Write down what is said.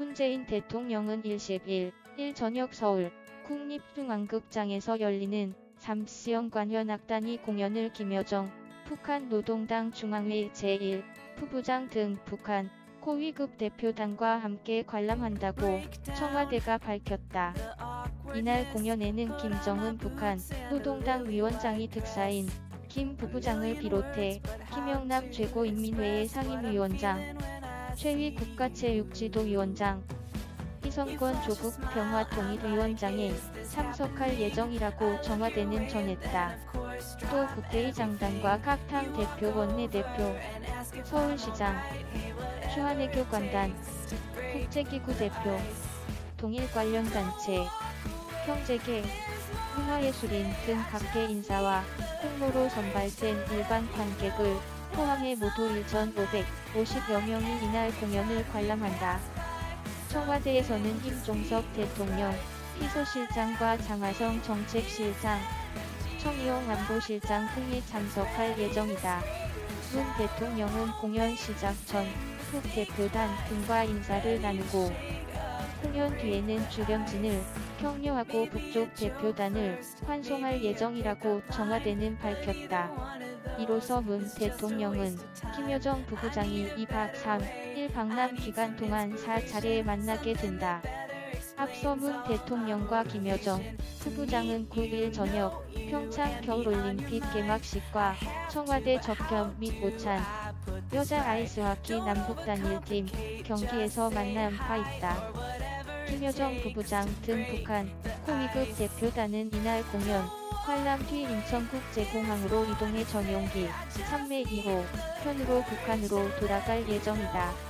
문재인 대통령은 10일, 1 저녁 서울 국립중앙극장에서 열리는 삼스영 관현악단이 공연을 김여정, 북한 노동당 중앙회 제1 부부장 등 북한 고위급 대표단과 함께 관람한다고 청와대가 밝혔다. 이날 공연에는 김정은 북한 노동당 위원장이 특사인 김 부부장을 비롯해 김영남 최고인민회의 상임위원장, 최위 국가체육지도위원장, 희성권 조국 평화통일위원장에 참석할 예정이라고 청와대는 전했다. 또 국회의 장단과 각 당 대표 원내대표, 서울시장, 주한외교 관단, 국제기구 대표, 동일 관련 단체, 형제계, 문화예술인 등 각계 인사와 홍보로 선발된 일반 관객을 포함해 모두 1,550여 명이 이날 공연을 관람한다. 청와대에서는 김종석 대통령, 비서실장과 장하성 정책실장, 청이용 안보실장 등이 참석할 예정이다. 문 대통령은 공연 시작 전국 대표단 등과 인사를 나누고 공연 뒤에는 주변진을 격려하고 북쪽 대표단을 환송할 예정이라고 청와대는 밝혔다. 이로써 문 대통령은 김여정 부부장이 2박 3일 방남 기간 동안 4차례 만나게 된다. 앞서 문 대통령과 김여정 부부장은 9일 저녁 평창 겨울올림픽 개막식과 청와대 접견 및 오찬 여자 아이스하키 남북단 1팀 경기에서 만남 바 있다. 김여정 부부장 등 북한 고위급 대표단은 이날 공연 관람 뒤 인천국제공항으로 이동해 전용기 3매 2호 편으로 북한으로 돌아갈 예정이다.